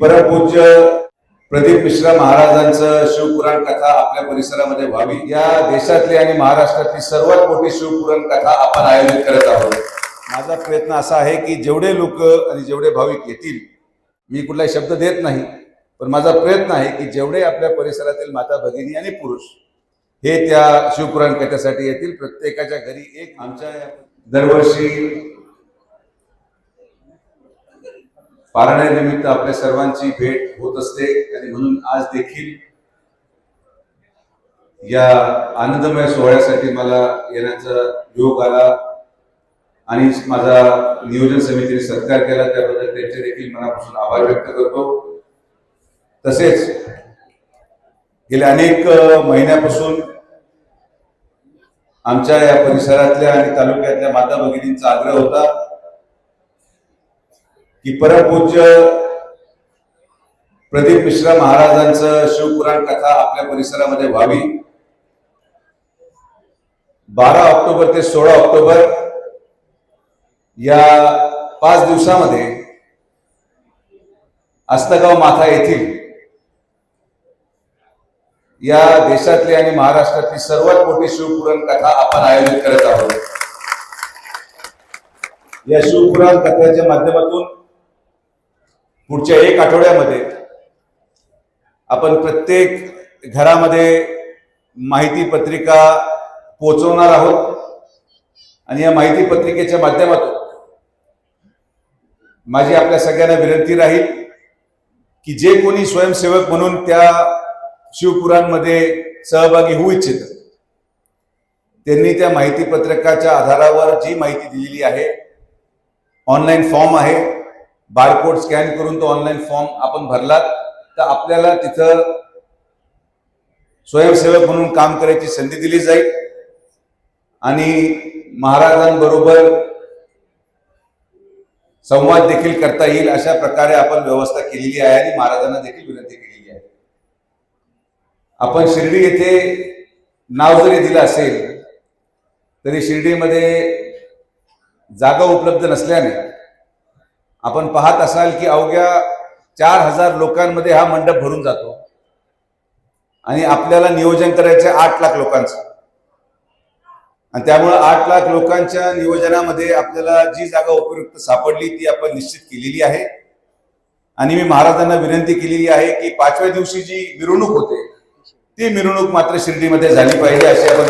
परमपूज्य प्रदीप मिश्रा महाराजांचं शिवपुराण कथा आपल्या परिसरामध्ये व्हावी. या देशातली आणि महाराष्ट्रातली सर्वात मोठी शिवपुराण कथा आपण आयोजित करत आहोत. माझा प्रयत्न असा आहे की जेवढे लोक आणि जेवढे भाविक येतील मी कुठलाही शब्द देत नाही पण माझा प्रयत्न आहे की जेवढे आपल्या परिसरातील माता भगिनी आणि पुरुष हे त्या शिवपुराण कथेसाठी येतील प्रत्येकाच्या घरी एक आमच्या दरवर्षी पारण्यानिमित्त आपल्या सर्वांची भेट होत असते. आणि म्हणून आज देखील या आनंदमय सोहळ्यासाठी मला येण्याचा योग आला. आणि माझा नियोजन समितीने सत्कार केला. त्याबद्दल त्यांचे देखील मनापासून आभार व्यक्त करतो. तसेच गेल्या अनेक महिन्यापासून आमच्या या परिसरातल्या आणि तालुक्यातल्या माता भगिनींचा आग्रह होता. की परमपूज्य प्रदीप मिश्रा महाराजांचं शिवपुराण कथा आपल्या परिसरामध्ये व्हावी. बारा ऑक्टोबर ते सोळा ऑक्टोबर या पाच दिवसामध्ये अस्तगाव माथा येथील या देशातली आणि महाराष्ट्रातली सर्वात मोठी शिवपुराण कथा आपण आयोजित करत आहोत. या शिवपुराण कथेच्या माध्यमातून पुढच्या एक आठवड्यामध्ये आपण प्रत्येक घरामध्ये माहिती पत्रिका पोचवणार आहोत. आणि या माहिती पत्रिकेच्या माध्यमातून माझी आपल्या सगळ्यांना विनंती राहील की जे कोणी स्वयंसेवक म्हणून त्या शिवपुराणमध्ये सहभागी होऊ इच्छित त्यांनी त्या माहिती पत्रकाच्या आधारावर जी माहिती दिलेली आहे ऑनलाईन फॉर्म आहे बारकोड स्कॅन करून तो ऑनलाईन फॉर्म आपण भरलात तर आपल्याला तिथं स्वयंसेवक म्हणून काम करायची संधी दिली जाईल. आणि महाराजांबरोबर संवाद देखील करता येईल अशा प्रकारे आपण व्यवस्था केलेली आहे आणि महाराजांना देखील विनंती केलेली आहे. आपण शिर्डी येथे नाव जरी दिलं असेल तरी शिर्डीमध्ये जागा उपलब्ध नसल्याने आपण पाहत असाल की अवघ्या चार हजार लोकांमध्ये हा मंडप भरून जातो. आणि आपल्याला नियोजन करायचं आठ लाख लोकांचं. आणि त्यामुळे आठ लाख लोकांच्या नियोजनामध्ये आपल्याला जी जागा उपयुक्त सापडली ती आपण निश्चित केलेली आहे. आणि मी महाराजांना विनंती केलेली आहे की पाचव्या दिवशी जी मिरवणूक होते ती मिरवणूक मात्र शिर्डीमध्ये झाली पाहिजे अशी आपण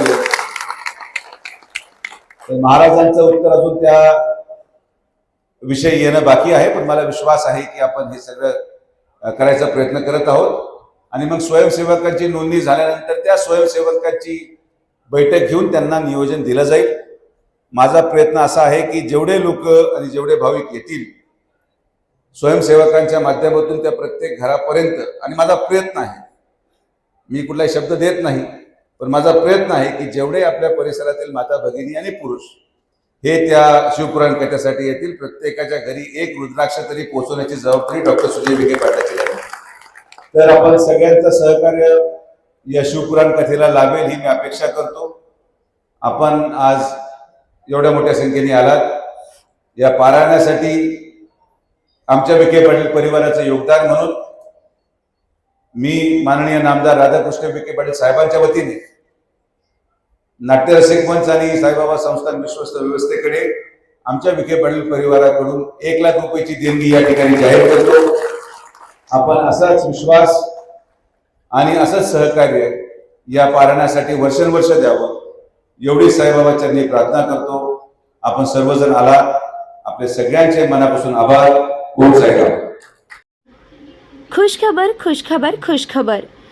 महाराजांचं उत्तर अजून त्या विषय येणं बाकी आहे पण मला विश्वास आहे की आपण हे सगळं करायचा प्रयत्न करत आहोत. आणि मग स्वयंसेवकांची नोंदणी झाल्यानंतर त्या स्वयंसेवकांची बैठक घेऊन त्यांना नियोजन दिलं जाईल. माझा प्रयत्न असा आहे की जेवढे लोक आणि जेवढे भाविक येतील स्वयंसेवकांच्या माध्यमातून त्या प्रत्येक घरापर्यंत आणि माझा प्रयत्न आहे मी कुठलाही शब्द देत नाही पण माझा प्रयत्न आहे की जेवढे आपल्या परिसरातील माता भगिनी आणि पुरुष हे त्या शिवपुराण कथेसाठी येतील. प्रत्येकाच्या घरी एक रुद्राक्ष तरी पोहोचवण्याची जबाबदारी डॉक्टर सुजय विखे पाटलाची आहे. तर आपण सगळ्यांचं सहकार्य या शिवपुराण कथेला लाभेल ही मी अपेक्षा करतो. आपण आज एवढ्या मोठ्या संख्येने आलात. या पारायणासाठी आमच्या विखे पाटील परिवाराचं योगदान म्हणून मी माननीय नामदार राधाकृष्ण विखे पाटील साहेबांच्या वतीने नाट्यरसिक मंच आणि साईबाबा संस्थान विश्वस्त व्यवस्थेकडे आमच्या विखे पाटील परिवाराकडून एक लाख रुपयाची देणगी या ठिकाणी जाहीर करतो. आपण असाच विश्वास आणि असंच सहकार्य या पारायणासाठी वर्षानुवर्ष द्यावं एवढी साईबाबा चरणी प्रार्थना करतो. आपण सर्वजण आला आपले सगळ्यांचे मनापासून आभार. ओम साईराम. खुशखबर खुशखबर खुशखबर